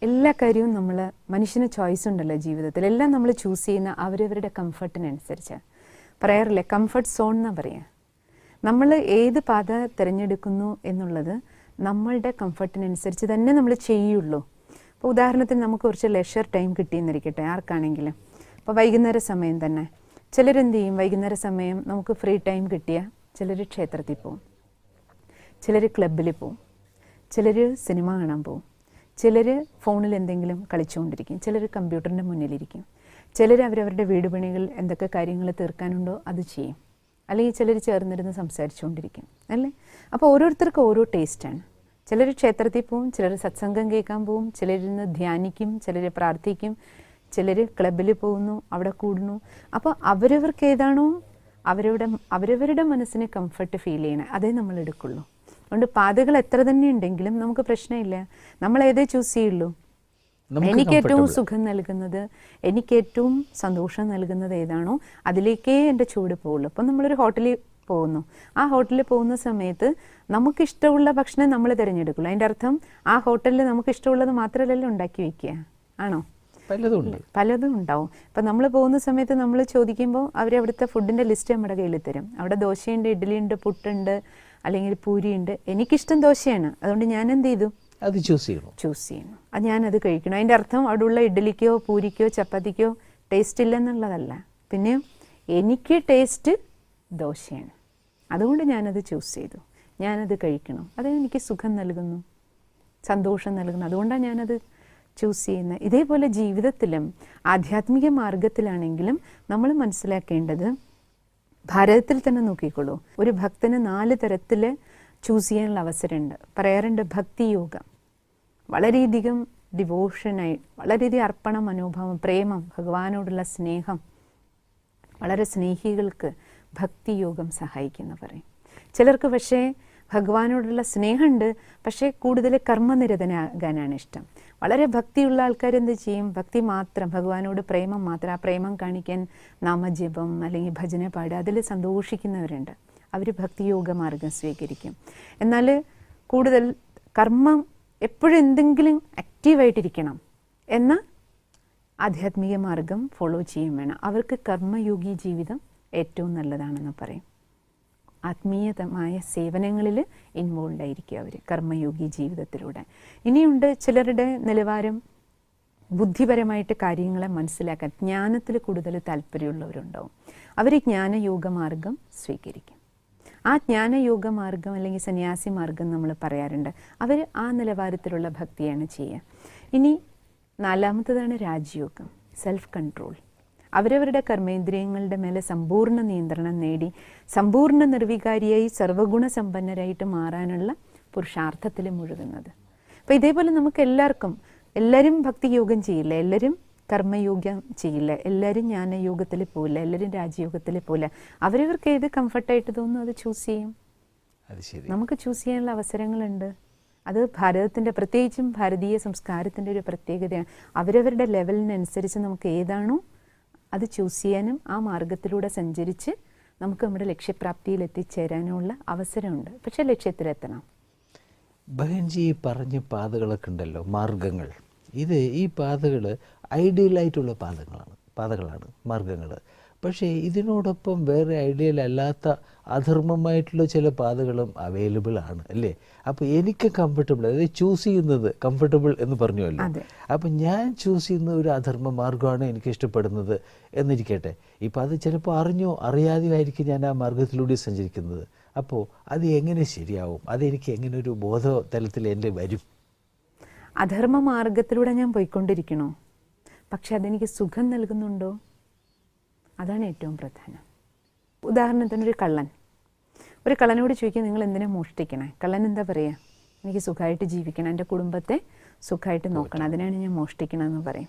എല്ലാ കാര്യവും നമ്മൾ മനുഷ്യന് ചോയ്സ് ഉണ്ടല്ലോ ജീവിതത്തിൽ. എല്ലാം നമ്മൾ ചൂസ് ചെയ്യുന്ന അവരവരുടെ കംഫർട്ടിനനുസരിച്ച് പറയാറില്ലേ? കംഫർട്ട് സോൺ എന്നാണ് പറയുക നമ്മൾ ഏത് പാത തിരഞ്ഞെടുക്കുന്നു എന്നുള്ളത് നമ്മളുടെ കംഫർട്ടിനനുസരിച്ച് തന്നെ നമ്മൾ ചെയ്യുള്ളൂ. അപ്പോൾ ഉദാഹരണത്തിന് നമുക്ക് കുറച്ച് ലെഷർ ടൈം കിട്ടിയെന്നിരിക്കട്ടെ ആർക്കാണെങ്കിലും. അപ്പോൾ വൈകുന്നേര സമയം തന്നെ. ചിലരെന്ത് ചെയ്യും വൈകുന്നേര സമയം നമുക്ക് ഫ്രീ ടൈം കിട്ടിയ ചിലർ ക്ഷേത്രത്തിൽ പോവും. ചിലർ ക്ലബിൽ പോവും. ചിലർ സിനിമ കാണാൻ പോവും. ചിലർ ഫോണിൽ എന്തെങ്കിലും കളിച്ചുകൊണ്ടിരിക്കും. ചിലർ കമ്പ്യൂട്ടറിന്റെ മുന്നിലിരിക്കും. ചിലർ അവരവരുടെ വീട് പണികൾ എന്തൊക്കെ കാര്യങ്ങൾ തീർക്കാനുണ്ടോ അത് ചെയ്യും. അല്ലെങ്കിൽ ചിലർ ചേർന്നിരുന്ന് സംസാരിച്ചുകൊണ്ടിരിക്കും അല്ലേ? അപ്പോൾ ഓരോരുത്തർക്കും ഓരോ ടേസ്റ്റാണ് ചിലർ ക്ഷേത്രത്തിൽ പോവും ചിലർ സത്സംഗം കേൾക്കാൻ പോവും ചിലരിന്ന് ധ്യാനിക്കും ചിലർ പ്രാർത്ഥിക്കും ചിലർ ക്ലബിൽ പോകുന്നു അവിടെ കൂടുന്നു. അപ്പോൾ അവരവർക്ക് ഏതാണോ അവരുടെ അവരവരുടെ മനസ്സിന് കംഫർട്ട് ഫീൽ ചെയ്യണേ അതേ നമ്മൾ എടുക്കുള്ളൂ. അതുകൊണ്ട് പാതകൾ എത്ര തന്നെ ഉണ്ടെങ്കിലും നമുക്ക് പ്രശ്നമില്ല. നമ്മൾ ഏതേ ചൂസ് ചെയ്യുള്ളൂ. എനിക്ക് ഏറ്റവും സുഖം നൽകുന്നത് എനിക്ക് ഏറ്റവും സന്തോഷം നൽകുന്നത് ഏതാണോ അതിലേക്കേ എന്റെ ചൂട് പോകുള്ളൂ അപ്പം നമ്മളൊരു ഹോട്ടലിൽ പോകുന്നു. ആ ഹോട്ടലിൽ പോകുന്ന സമയത്ത് നമുക്ക് ഇഷ്ടമുള്ള ഭക്ഷണം നമ്മൾ തിരഞ്ഞെടുക്കുള്ളൂ. അതിന്റെ അർത്ഥം ആ ഹോട്ടലിൽ നമുക്ക് ഇഷ്ടമുള്ളത് മാത്രമല്ലല്ലോ ഉണ്ടാക്കി വയ്ക്കുക ആണോ? പലതും പലതും ഉണ്ടാവും. ഇപ്പം നമ്മൾ പോകുന്ന സമയത്ത് നമ്മൾ ചോദിക്കുമ്പോൾ അവർ അവിടുത്തെ ഫുഡിന്റെ ലിസ്റ്റ് നമ്മുടെ കയ്യിൽ തരും. അവിടെ ദോശയുണ്ട് ഇഡ്ഡലിയുണ്ട് പുട്ടുണ്ട് അല്ലെങ്കിൽ പൂരിയുണ്ട്. എനിക്കിഷ്ടം ദോശയാണ്. അതുകൊണ്ട് ഞാൻ എന്ത് ചെയ്തു? അത് ചൂസ് ചെയ്യണം. ചൂസ് ചെയ്യണം. അത് ഞാനത് കഴിക്കണം. അതിന്റെ അർത്ഥം അവിടെയുള്ള ഇഡ്ഡലിക്കോ പൂരിക്കോ ചപ്പാത്തിക്കോ ടേസ്റ്റ് ഇല്ലെന്നുള്ളതല്ല. പിന്നെ എനിക്ക് ടേസ്റ്റ് ദോശയാണ്. അതുകൊണ്ട് ഞാനത് ചൂസ് ചെയ്തു. ഞാനത് കഴിക്കണം. അത് എനിക്ക് സുഖം നൽകുന്നു. സന്തോഷം നൽകുന്നു. അതുകൊണ്ടാണ് ഞാനത് ചൂസ് ചെയ്യുന്നത്. ഇതേപോലെ ജീവിതത്തിലും ആധ്യാത്മിക മാർഗത്തിലാണെങ്കിലും നമ്മൾ മനസ്സിലാക്കേണ്ടത് ഭാരതത്തിൽ തന്നെ നോക്കിക്കോളൂ. ഒരു ഭക്തന് നാല് തരത്തിൽ ചൂസ് ചെയ്യാനുള്ള അവസരമുണ്ട്. പറയാറുണ്ട് ഭക്തിയോഗം വളരെയധികം ഡിവോഷനായി വളരെയധികം അർപ്പണ മനോഭാവം പ്രേമം ഭഗവാനോടുള്ള സ്നേഹം വളരെ സ്നേഹികൾക്ക് ഭക്തിയോഗം സഹായിക്കുന്ന പറയും ചിലർക്ക് പക്ഷേ ഭഗവാനോടുള്ള സ്നേഹമുണ്ട് പക്ഷേ കൂടുതൽ കർമ്മനിരതനാകാനാണ് ഇഷ്ടം. വളരെ ഭക്തിയുള്ള ആൾക്കാർ എന്ത് ചെയ്യും? ഭക്തി മാത്രം ഭഗവാനോട് പ്രേമം മാത്രം. ആ പ്രേമം കാണിക്കാൻ നാമജപം അല്ലെങ്കിൽ ഭജന പാടുക അതിൽ സന്തോഷിക്കുന്നവരുണ്ട്. അവർ ഭക്തിയോഗ മാർഗം സ്വീകരിക്കും. എന്നാൽ കൂടുതൽ കർമ്മം എപ്പോഴും എന്തെങ്കിലും ആക്റ്റീവായിട്ടിരിക്കണം എന്ന ആധ്യാത്മിക മാർഗം ഫോളോ ചെയ്യും വേണം. അവർക്ക് കർമ്മയോഗി ജീവിതം ഏറ്റവും നല്ലതാണെന്ന് പറയും. ആത്മീയതമായ സേവനങ്ങളിൽ ഇൻവോൾവ് ആയിരിക്കും അവർ കർമ്മയോഗി ജീവിതത്തിലൂടെ. ഇനിയുണ്ട് ചിലരുടെ നിലവാരം ബുദ്ധിപരമായിട്ട് കാര്യങ്ങളെ മനസ്സിലാക്കാൻ ജ്ഞാനത്തിൽ കൂടുതൽ താല്പര്യമുള്ളവരുണ്ടാവും. അവർ ജ്ഞാനയോഗ മാർഗം സ്വീകരിക്കും. ആ ജ്ഞാനയോഗ മാർഗം അല്ലെങ്കിൽ സന്യാസി മാർഗം നമ്മൾ പറയാറുണ്ട്. അവർ ആ നിലവാരത്തിലുള്ള ഭക്തിയാണ് ചെയ്യുക. ഇനി നാലാമത്തതാണ് രാജയോഗം സെൽഫ് കൺട്രോൾ അവരവരുടെ കർമ്മേന്ദ്രിയങ്ങളുടെ മേലെ സമ്പൂർണ നിയന്ത്രണം നേടി സമ്പൂർണ നിർവികാരിയായി സർവഗുണസമ്പന്നരായിട്ട് മാറാനുള്ള പുരുഷാർത്ഥത്തിൽ മുഴുകുന്നത്. അപ്പോൾ ഇതേപോലെ നമുക്ക് എല്ലാവർക്കും എല്ലാവരും ഭക്തിയോഗം ചെയ്യില്ല? എല്ലാവരും കർമ്മയോഗം ചെയ്യില്ല. എല്ലാവരും ജ്ഞാനയോഗത്തിൽ പോവില്ല എല്ലാവരും രാജയോഗത്തിൽ പോവില്ല. അവരവർക്ക് ഏത് കംഫർട്ടായിട്ട് തോന്നുന്നു അത് ചൂസ് ചെയ്യും? അത് ശരി. നമുക്ക് ചൂസ് ചെയ്യാനുള്ള അവസരങ്ങളുണ്ട്. അത് ഭാരതത്തിന്റെ പ്രത്യേകിച്ചും ഭാരതീയ സംസ്കാരത്തിന്റെ ഒരു പ്രത്യേകതയാണ്. അവരവരുടെ ലെവലിനനുസരിച്ച് നമുക്ക് ഏതാണോ അത് ചൂസ് ചെയ്യാനും ആ മാർഗത്തിലൂടെ സഞ്ചരിച്ച് നമുക്ക് നമ്മുടെ ലക്ഷ്യപ്രാപ്തിയിൽ എത്തിച്ചേരാനുള്ള അവസരമുണ്ട്. പക്ഷെ ലക്ഷ്യത്തിലെത്തണം. ബഹൻജി പറഞ്ഞ പാതകളൊക്കെ ഉണ്ടല്ലോ മാർഗങ്ങൾ ഇത് ഈ പാതകൾ ഐഡിയലായിട്ടുള്ള പാതകളാണ് പാതകളാണ് മാർഗങ്ങൾ പക്ഷേ ഇതിനോടൊപ്പം വേറെ ഐഡിയൽ അല്ലാത്ത അധർമ്മമായിട്ടുള്ള ചില പാതകളും അവൈലബിൾ ആണ് അല്ലേ? അപ്പോൾ എനിക്ക് കംഫർട്ടബിൾ അതായത് ചൂസ് ചെയ്യുന്നത് കംഫർട്ടബിൾ എന്ന് പറഞ്ഞുവല്ലോ. അപ്പോൾ അപ്പം ഞാൻ ചൂസ് ചെയ്യുന്ന ഒരു അധർമ്മ മാർഗമാണ് എനിക്ക് ഇഷ്ടപ്പെടുന്നത് എന്നിരിക്കട്ടെ. ഇപ്പോൾ അത് ചിലപ്പോൾ അറിഞ്ഞോ അറിയാതെയോ ആയിരിക്കും ഞാൻ ആ മാർഗത്തിലൂടെ സഞ്ചരിക്കുന്നത്. അപ്പോൾ അത് എങ്ങനെ ശരിയാവും? അതെനിക്ക് എങ്ങനെ ഒരു ബോധ തലത്തിൽ എന്റെ വരും? അധർമ്മ മാർഗത്തിലൂടെ ഞാൻ പോയിക്കൊണ്ടിരിക്കണോ? പക്ഷെ അതെനിക്ക് സുഖം നൽകുന്നുണ്ടോ? അതാണ് ഏറ്റവും പ്രധാനം. ഉദാഹരണത്തിന് ഒരു കള്ളൻ. ഒരു കള്ളനോട് ചോദിക്കുക നിങ്ങൾ എന്തിനാ മോഷ്ടിക്കണേ? കള്ളൻ എന്താ പറയുക എനിക്ക് സുഖമായിട്ട് ജീവിക്കണം എന്റെ കുടുംബത്തെ സുഖമായിട്ട് നോക്കണം. അതിനാണ് ഞാൻ മോഷ്ടിക്കണമെന്ന് പറയും.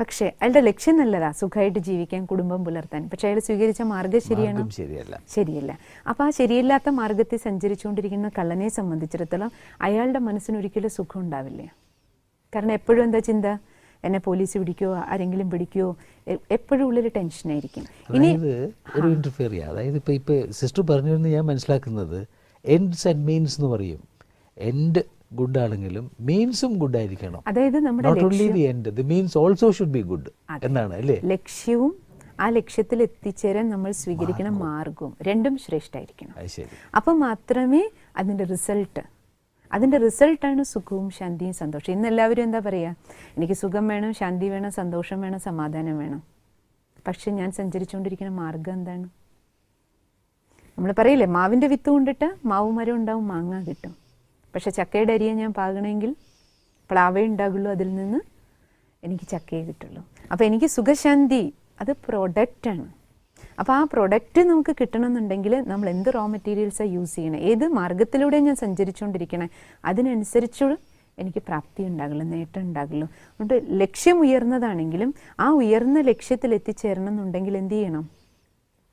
പക്ഷേ അയാളുടെ ലക്ഷ്യം നല്ലതാ സുഖമായിട്ട് ജീവിക്കാൻ കുടുംബം പുലർത്താൻ. പക്ഷെ അയാൾ സ്വീകരിച്ച മാർഗം ശരിയാണോ? മാർഗം ശരിയല്ല. ശരിയല്ല. അപ്പോൾ ആ ശരിയല്ലാത്ത മാർഗത്തിൽ സഞ്ചരിച്ചുകൊണ്ടിരിക്കുന്ന കള്ളനെ സംബന്ധിച്ചിടത്തോളം അയാളുടെ മനസ്സിന് ഒരിക്കലും സുഖം ഉണ്ടാവില്ല. കാരണം എപ്പോഴും എന്താ ചിന്ത? എന്നെ പോലീസ് പിടിക്കുകയോ ആരെങ്കിലും പിടിക്കുകയോ എപ്പോഴും ഉള്ളൊരു ടെൻഷനായിരിക്കും ഇനി ഒരു ഇന്റർഫിയർ ചെയ്യുക അതായത് ഇപ്പോൾ ഇപ്പോൾ സിസ്റ്റർ പറഞ്ഞു പറഞ്ഞിരുന്ന ഞാൻ മനസ്സിലാക്കുന്നത് എൻഡ്സ് ആൻഡ് മീൻസ് എന്ന് പറയും. എൻഡ് ഗുഡ് ആണെങ്കിലും മീൻസും ഗുഡ് ആയിരിക്കണം. അതായത് നമ്മുടെ not only the end the means also should be good എന്നാണ് അല്ലേ? ലക്ഷ്യവും ആ ലക്ഷ്യത്തിൽ എത്തിച്ചേരാൻ നമ്മൾ സ്വീകരിക്കുന്ന മാർഗവും. രണ്ടും ശ്രേഷ്ഠമായിരിക്കണം അപ്പം മാത്രമേ അതിന്റെ റിസൾട്ട് അതിന്റെ റിസൾട്ടാണ് സുഖവും ശാന്തിയും സന്തോഷം. ഇന്ന് എല്ലാവരും എന്താ പറയുക എനിക്ക് സുഖം വേണം ശാന്തി വേണം സന്തോഷം വേണം സമാധാനം വേണം. പക്ഷെ ഞാൻ സഞ്ചരിച്ചുകൊണ്ടിരിക്കുന്ന മാർഗം എന്താണ്? നമ്മൾ പറയില്ലേ മാവിന്റെ വിത്ത് കൊണ്ടിട്ട് മാവ് മരം ഉണ്ടാവും മാങ്ങ കിട്ടും. പക്ഷെ ചക്കയുടെ അരിയെ ഞാൻ പാകണമെങ്കിൽ പ്ലാവേ ഉണ്ടാകുള്ളൂ അതിൽ നിന്ന് എനിക്ക് ചക്കയെ കിട്ടുള്ളൂ. അപ്പോൾ എനിക്ക് സുഖശാന്തി അത് പ്രൊഡക്റ്റാണ് അപ്പോൾ ആ പ്രൊഡക്റ്റ് നമുക്ക് കിട്ടണമെന്നുണ്ടെങ്കിൽ നമ്മൾ എന്ത് റോ മെറ്റീരിയൽസാണ് യൂസ് ചെയ്യണേ? ഏത് മാർഗത്തിലൂടെ ഞാൻ സഞ്ചരിച്ചുകൊണ്ടിരിക്കണേ? അതിനനുസരിച്ച് എനിക്ക് പ്രാപ്തി ഉണ്ടാകുള്ളൂ നേട്ടം ഉണ്ടാകുള്ളൂ. അതുകൊണ്ട് ലക്ഷ്യം ഉയർന്നതാണെങ്കിലും ആ ഉയർന്ന ലക്ഷ്യത്തിൽ എത്തിച്ചേരണം എന്നുണ്ടെങ്കിൽ എന്ത് ചെയ്യണം?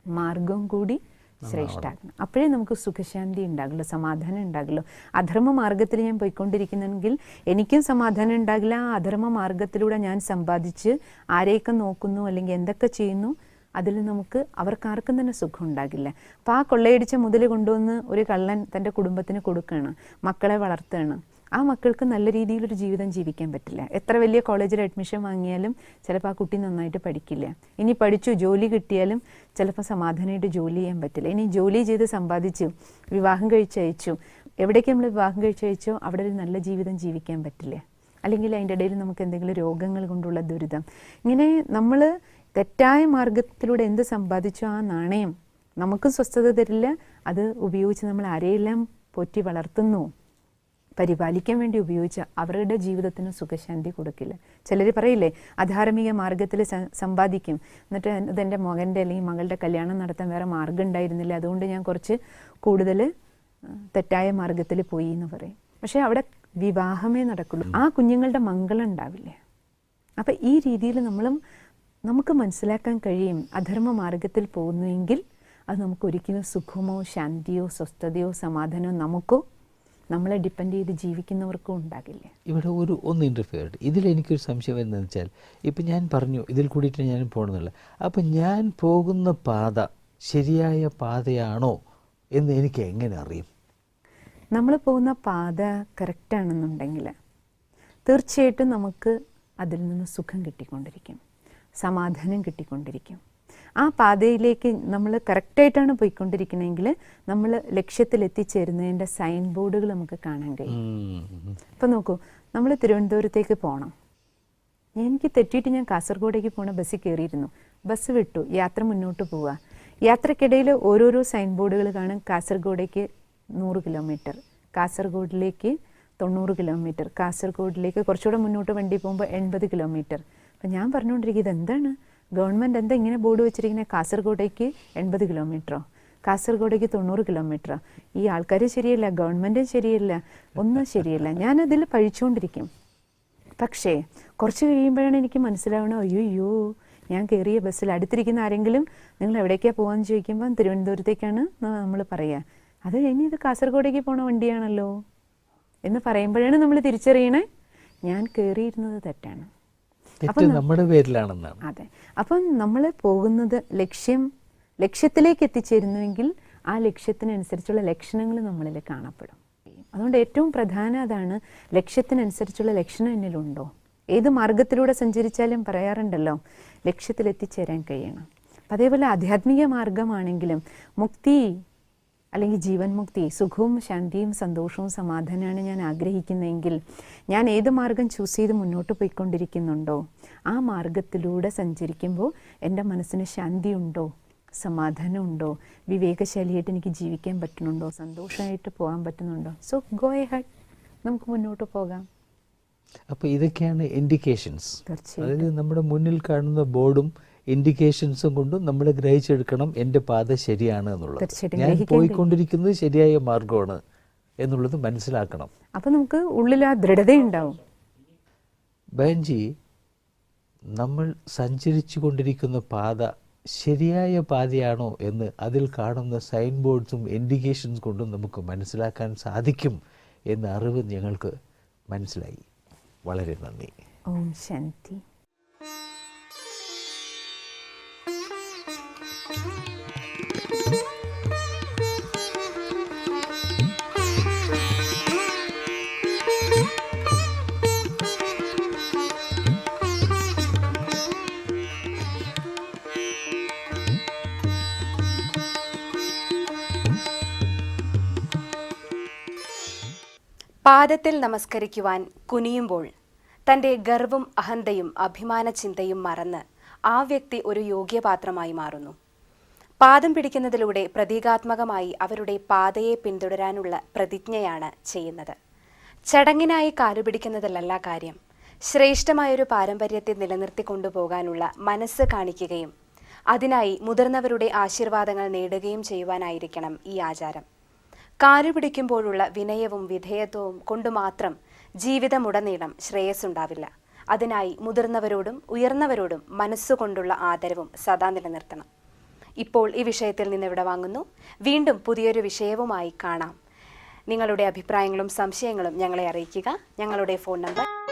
മാർഗം കൂടി ശ്രേഷ്ഠാക്കണം. അപ്പോഴേ നമുക്ക് സുഖശാന്തി ഉണ്ടാകുള്ളൂ സമാധാനം ഉണ്ടാകുള്ളൂ. അധർമ്മ മാർഗത്തിൽ ഞാൻ പോയിക്കൊണ്ടിരിക്കുന്നെങ്കിൽ എനിക്കും സമാധാനം ഉണ്ടാകില്ല. ആ അധർമ്മ മാർഗത്തിലൂടെ ഞാൻ സമ്പാദിച്ച് ആരെയൊക്കെ നോക്കുന്നു അല്ലെങ്കിൽ എന്തൊക്കെ ചെയ്യുന്നു അതിൽ നമുക്ക് അവർക്കാർക്കും തന്നെ സുഖം ഉണ്ടാകില്ല. അപ്പോൾ ആ കൊള്ളയടിച്ച മുതൽ കൊണ്ടുവന്ന് ഒരു കള്ളൻ തന്റെ കുടുംബത്തിന് കൊടുക്കുകയാണ് മക്കളെ വളർത്തുകയാണ്. ആ മക്കൾക്ക് നല്ല രീതിയിലൊരു ജീവിതം ജീവിക്കാൻ പറ്റില്ല. എത്ര വലിയ കോളേജിൽ അഡ്മിഷൻ വാങ്ങിയാലും ചിലപ്പോൾ ആ കുട്ടി നന്നായിട്ട് പഠിക്കില്ല. ഇനി പഠിച്ചു ജോലി കിട്ടിയാലും ചിലപ്പോൾ സമാധാനമായിട്ട് ജോലി ചെയ്യാൻ പറ്റില്ല. ഇനി ജോലി ചെയ്ത് സമ്പാദിച്ചു വിവാഹം കഴിച്ചയച്ചു. എവിടേക്ക് നമ്മൾ വിവാഹം കഴിച്ചയച്ചോ അവിടെ ഒരു നല്ല ജീവിതം ജീവിക്കാൻ പറ്റില്ല. അല്ലെങ്കിൽ അതിന്റെ ഇടയിൽ നമുക്ക് എന്തെങ്കിലും രോഗങ്ങൾ കൊണ്ടുള്ള ദുരിതം. ഇങ്ങനെ നമ്മൾ തെറ്റായ മാർഗത്തിലൂടെ എന്ത് സമ്പാദിച്ചു ആ നാണയം? നമുക്കും സ്വസ്ഥത തരില്ല അത് ഉപയോഗിച്ച് നമ്മൾ ആരെയെല്ലാം പോറ്റി വളർത്തുന്നു? പരിപാലിക്കാൻ വേണ്ടി ഉപയോഗിച്ച അവരുടെ ജീവിതത്തിന് സുഖശാന്തി കൊടുക്കില്ല. ചിലർ പറയില്ലേ അധാർമിക മാർഗത്തിൽ സമ്പാദിക്കും. എന്നിട്ട് ഇതെന്റെ മകന്റെ അല്ലെങ്കിൽ മകളുടെ കല്യാണം നടത്താൻ വേറെ മാർഗം ഉണ്ടായിരുന്നില്ല. അതുകൊണ്ട് ഞാൻ കുറച്ച് കൂടുതൽ തെറ്റായ മാർഗത്തിൽ പോയി എന്ന് പറയും. പക്ഷേ അവിടെ വിവാഹമേ നടക്കുള്ളൂ. ആ കുഞ്ഞുങ്ങളുടെ മംഗളം ഉണ്ടാവില്ലേ. അപ്പം ഈ രീതിയിൽ നമ്മളും നമുക്ക് മനസ്സിലാക്കാൻ കഴിയും അധർമ്മ മാർഗത്തിൽ പോകുന്നുവെങ്കിൽ അത് നമുക്ക് ഒരിക്കലും സുഖമോ ശാന്തിയോ സ്വസ്ഥതയോ സമാധാനമോ നമുക്കോ നമ്മളെ ഡിപ്പെൻഡ് ചെയ്ത് ജീവിക്കുന്നവർക്കും ഉണ്ടാകില്ല. ഇവിടെ ഒരു ഒന്ന് ഇന്റർഫിയർ ഇതിൽ എനിക്കൊരു സംശയം എന്താണെന്ന് വെച്ചാൽ ഇപ്പം ഞാൻ പറഞ്ഞു ഇതിൽ കൂടിയിട്ട് ഞാൻ പോകണമെന്നില്ല അപ്പം ഞാൻ പോകുന്ന പാത ശരിയായ പാതയാണോ എന്ന് എനിക്ക് എങ്ങനെ അറിയും? നമ്മൾ പോകുന്ന പാത കറക്റ്റാണെന്നുണ്ടെങ്കിൽ തീർച്ചയായിട്ടും നമുക്ക് അതിൽ നിന്ന് സുഖം കിട്ടിക്കൊണ്ടിരിക്കും. സമാധാനം കിട്ടിക്കൊണ്ടിരിക്കും. ആ പാതയിലേക്ക് നമ്മൾ കറക്റ്റായിട്ടാണ് പോയിക്കൊണ്ടിരിക്കണമെങ്കിൽ നമ്മൾ ലക്ഷ്യത്തിൽ എത്തിച്ചേരുന്നതിന്റെ സൈൻ ബോർഡുകൾ നമുക്ക് കാണാൻ കഴിയും. അപ്പം നോക്കൂ നമ്മൾ തിരുവനന്തപുരത്തേക്ക് പോകണം എനിക്ക് തെറ്റിയിട്ട് ഞാൻ കാസർഗോഡേക്ക് പോണ ബസ്സിൽ കയറിയിരുന്നു ബസ് വിട്ടു യാത്ര മുന്നോട്ട് പോവുക. യാത്രക്കിടയിൽ ഓരോരോ സൈൻ ബോർഡുകൾ കാണും. കാസർഗോഡേക്ക് നൂറ് കിലോമീറ്റർ കാസർഗോഡിലേക്ക് തൊണ്ണൂറ് കിലോമീറ്റർ കാസർഗോഡിലേക്ക് കുറച്ചുകൂടെ മുന്നോട്ട് വണ്ടി പോകുമ്പോൾ എൺപത് കിലോമീറ്റർ അപ്പം ഞാൻ പറഞ്ഞുകൊണ്ടിരിക്കുക ഇതെന്താണ്? ഗവൺമെന്റ് എന്താ ഇങ്ങനെ ബോർഡ് വെച്ചിരിക്കുന്നത്? കാസർഗോഡേക്ക് എൺപത് കിലോമീറ്ററോ? കാസർഗോഡേക്ക് തൊണ്ണൂറ് കിലോമീറ്ററോ? ഈ ആൾക്കാർ ശരിയല്ല ഗവൺമെന്റും ശരിയല്ല ഒന്നും ശരിയല്ല. ഞാനതിൽ പഴിച്ചുകൊണ്ടിരിക്കും. പക്ഷേ കുറച്ച് കഴിയുമ്പോഴാണ് എനിക്ക് മനസ്സിലാവണം അയ്യോ ഞാൻ കയറിയ ബസ്സിൽ അടുത്തിരിക്കുന്ന ആരെങ്കിലും നിങ്ങൾ എവിടേക്കാണ് പോകാമെന്ന് ചോദിക്കുമ്പോൾ തിരുവനന്തപുരത്തേക്കാണ് നമ്മൾ പറയുക അത് കഴിഞ്ഞ് ഇത് കാസർഗോഡേക്ക് പോണ വണ്ടിയാണല്ലോ എന്ന് പറയുമ്പോഴാണ് നമ്മൾ തിരിച്ചറിയണേ. ഞാൻ കയറിയിരുന്നത് തെറ്റാണ്. തെറ്റ് നമ്മുടെ പേരിലാണെന്നാണ്. അതെ. അപ്പം നമ്മൾ പോകുന്നത് ലക്ഷ്യം ലക്ഷ്യത്തിലേക്ക് എത്തിച്ചേരുന്നുവെങ്കിൽ ആ ലക്ഷ്യത്തിനനുസരിച്ചുള്ള ലക്ഷണങ്ങൾ നമ്മളിൽ കാണപ്പെടും. അതുകൊണ്ട് ഏറ്റവും പ്രധാന അതാണ് ലക്ഷ്യത്തിനനുസരിച്ചുള്ള ലക്ഷണം എന്നിലുണ്ടോ? ഏത് മാർഗത്തിലൂടെ സഞ്ചരിച്ചാലും പറയാറുണ്ടല്ലോ ലക്ഷ്യത്തിൽ എത്തിച്ചേരാൻ കഴിയണം അതേപോലെ ആധ്യാത്മിക മാർഗമാണെങ്കിലും മുക്തി അല്ലെങ്കിൽ ജീവൻ മുക്തി സുഖവും ശാന്തിയും സന്തോഷവും സമാധാനമാണ് ഞാൻ ആഗ്രഹിക്കുന്നതെങ്കിൽ ഞാൻ ഏത് മാർഗം ചൂസ് ചെയ്ത് മുന്നോട്ട് പോയിക്കൊണ്ടിരിക്കുന്നുണ്ടോ? ആ മാർഗത്തിലൂടെ സഞ്ചരിക്കുമ്പോൾ എന്റെ മനസ്സിന് ശാന്തി ശാന്തിയുണ്ടോ? സമാധാനമുണ്ടോ? വിവേകശാലിയായിട്ട് എനിക്ക് ജീവിക്കാൻ പറ്റുന്നുണ്ടോ? സന്തോഷമായിട്ട് പോകാൻ പറ്റുന്നുണ്ടോ? സോ ഗോ എ ഹഡ് നമുക്ക് മുന്നോട്ട് പോകാം. അപ്പോൾ ഇതൊക്കെയാണ് ഇൻഡിക്കേഷൻസ് അതായത് നമ്മുടെ മുന്നിൽ കാണുന്ന ബോർഡും ഇൻഡിക്കേഷൻസും കൊണ്ടും നമ്മൾ ഗ്രഹിച്ചെടുക്കണം എന്റെ പാത ശരിയാണ് എന്നുള്ളത്. ഞാൻ പോയിക്കൊണ്ടിരിക്കുന്നത് ശരിയായ മാർഗമാണ് എന്നുള്ളത് മനസ്സിലാക്കണം. അപ്പം നമുക്ക് ഉള്ളിൽ ആ ദൃഢതയുണ്ടാവും ബയൻജി നമ്മൾ സഞ്ചരിച്ചു കൊണ്ടിരിക്കുന്ന പാത ശരിയായ പാതയാണോ എന്ന് അതിൽ കാണുന്ന സൈൻ ബോർഡ്സും ഇൻഡിക്കേഷൻസ് കൊണ്ടും നമുക്ക് മനസ്സിലാക്കാൻ സാധിക്കും എന്ന അറിവ് ഞങ്ങൾക്ക് മനസ്സിലായി. വളരെ നന്ദി. ഓം ശാന്തി. പാദത്തിൽ നമസ്കരിക്കുവാൻ കുനിയുമ്പോൾ തന്റെ ഗർവും അഹന്തയും അഭിമാന ചിന്തയും മറന്ന് ആ വ്യക്തി ഒരു യോഗ്യപാത്രമായി മാറുന്നു. പാദം പിടിക്കുന്നതിലൂടെ പ്രതീകാത്മകമായി അവരുടെ പാതയെ പിന്തുടരാനുള്ള പ്രതിജ്ഞയാണ് ചെയ്യുന്നത്. ചടങ്ങിനായി കാലുപിടിക്കുന്നതിലല്ല കാര്യം. ശ്രേഷ്ഠമായൊരു പാരമ്പര്യത്തെ നിലനിർത്തി കൊണ്ടുപോകാനുള്ള മനസ്സ് കാണിക്കുകയും അതിനായി മുതിർന്നവരുടെ ആശീർവാദങ്ങൾ നേടുകയും ചെയ്യുവാനായിരിക്കണം ഈ ആചാരം. കാലു പിടിക്കുമ്പോഴുള്ള വിനയവും വിധേയത്വവും കൊണ്ടുമാത്രം ജീവിതമുടനീളം ശ്രേയസ്സുണ്ടാവില്ല. അതിനായി മുതിർന്നവരോടും ഉയർന്നവരോടും മനസ്സുകൊണ്ടുള്ള ആദരവും സദാ നിലനിർത്തണം. ഇപ്പോൾ ഈ വിഷയത്തിൽ നിന്ന് ഇവിടെ വാങ്ങുന്നു. വീണ്ടും പുതിയൊരു വിഷയവുമായി കാണാം. നിങ്ങളുടെ അഭിപ്രായങ്ങളും സംശയങ്ങളും ഞങ്ങളെ അറിയിക്കുക. ഞങ്ങളുടെ ഫോൺ നമ്പർ